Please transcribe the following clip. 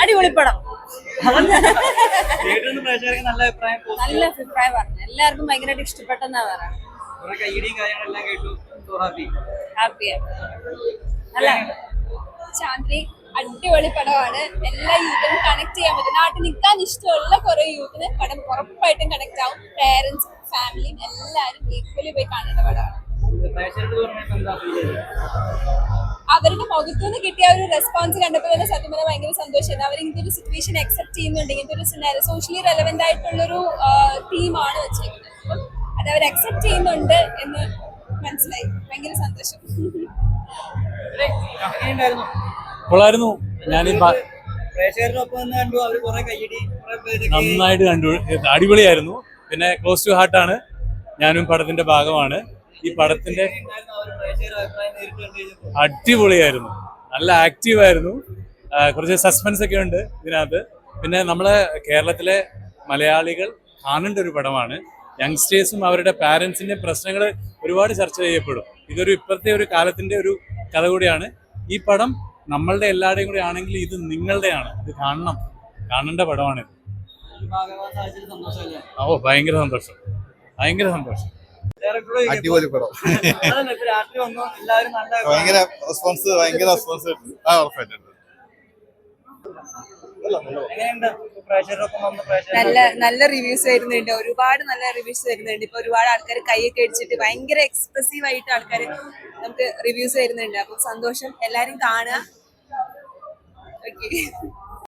അടിപൊളി പടം. നല്ല അഭിപ്രായം നല്ല അഭിപ്രായം പറഞ്ഞു. എല്ലാവർക്കും ഭയങ്കരമായിട്ട് ഇഷ്ടപ്പെട്ടെന്നാ പറയാം. കുറെ കൈയടിയും കാര്യങ്ങളെല്ലാം കേട്ടു. സോ ഹാപ്പി ഹാപ്പിയാണ് നല്ല ചാന്ദ്രി അടിപൊളി പടമാണ്. എല്ലാ യൂത്തിനും കണക്ട് ചെയ്യാൻ പറ്റും. നാട്ടിൽ നിൽക്കാൻ ഇഷ്ടമുള്ള കുറെ യൂത്തിന് പടം ഉറപ്പായിട്ടും കണക്ട് ആവും. പേരൻസും ഫാമിലിയും എല്ലാവരും ഈക്വലി പോയി കാണേണ്ട പടമാണ്. പ്രേക്ഷകർക്ക് മുഖത്തു നിന്ന് അവരുടെ മുഖത്തുനിന്ന് കിട്ടിയ ഒരു റെസ്പോൺസ് കണ്ടപ്പോൾ തന്നെ സത്യം പറഞ്ഞാൽ ഭയങ്കര സന്തോഷമായിരുന്നു അവർ ഇങ്ങനത്തെ ഒരു സിറ്റുവേഷൻ അക്സെപ്റ്റ് ചെയ്യുന്നുണ്ട്. ഇങ്ങനത്തെ ഒരു സിനാരി സോഷ്യലി റെലവെന്റ് ആയിട്ടുള്ളൊരു തീമാണ് വെച്ചിരിക്കുന്നത് അപ്പം അത് അവർ അക്സെപ്റ്റ് ചെയ്യുന്നുണ്ട് എന്ന് മനസ്സിലായി. ഭയങ്കര സന്തോഷം. കൊള്ളായിരുന്നു. ഞാൻ പ്രേക്ഷകരുടെ ഒപ്പം കണ്ടു. അവർ കുറെ കൈയടി കുറെ നന്നായിട്ട് കണ്ടു. അടിപൊളിയായിരുന്നു. പിന്നെ ക്ലോസ് ടു ഹാർട്ടാണ് ഞാനും പടത്തിന്റെ ഭാഗമാണ്. ഈ പടത്തിന്റെ അടിപൊളിയായിരുന്നു. നല്ല ആക്റ്റീവ് ആയിരുന്നു കുറച്ച് സസ്പെൻസ് ഒക്കെ ഉണ്ട് ഇതിനകത്ത്. പിന്നെ നമ്മളെ കേരളത്തിലെ മലയാളികൾ കാണേണ്ട ഒരു പടമാണ്. യങ്സ്റ്റേഴ്സും അവരുടെ പാരൻസിന്റെ പ്രശ്നങ്ങൾ ഒരുപാട് ചർച്ച ചെയ്യപ്പെടും. ഇതൊരു ഇപ്പോഴത്തെ ഒരു കാലത്തിന്റെ ഒരു കഥ കൂടിയാണ്. ഈ പടം നമ്മളുടെ എല്ലാവരുടെയും കൂടി ആണെങ്കിൽ ഇത് നിങ്ങളുടെയാണ്. ഇത് കാണണം. കാണേണ്ട പടമാണിത്. ഓ ഭയങ്കര സന്തോഷം. ഭയങ്കര സന്തോഷം. അടിപൊളി പടം. അതല്ല രാത്രി വന്നു എല്ലാവരും നല്ല ഭയങ്കര റെസ്പോൺസ് ഭയങ്കര റെസ്പോൺസ് ആ ഉറപ്പായിട്ടുണ്ട് നല്ല നല്ല റിവ്യൂസ് വരുന്നുണ്ട്. ഒരുപാട് നല്ല റിവ്യൂസ് വരുന്നുണ്ട്. ഇപ്പൊ ഒരുപാട് ആൾക്കാർ കൈയൊക്കെ അടിച്ചിട്ട് ഭയങ്കര എക്സ്പ്രസീവ് ആയിട്ട് ആൾക്കാർ നമുക്ക് റിവ്യൂസ് വരുന്നുണ്ട്. അപ്പൊ സന്തോഷം. എല്ലാരും കാണുക. ഓക്കെ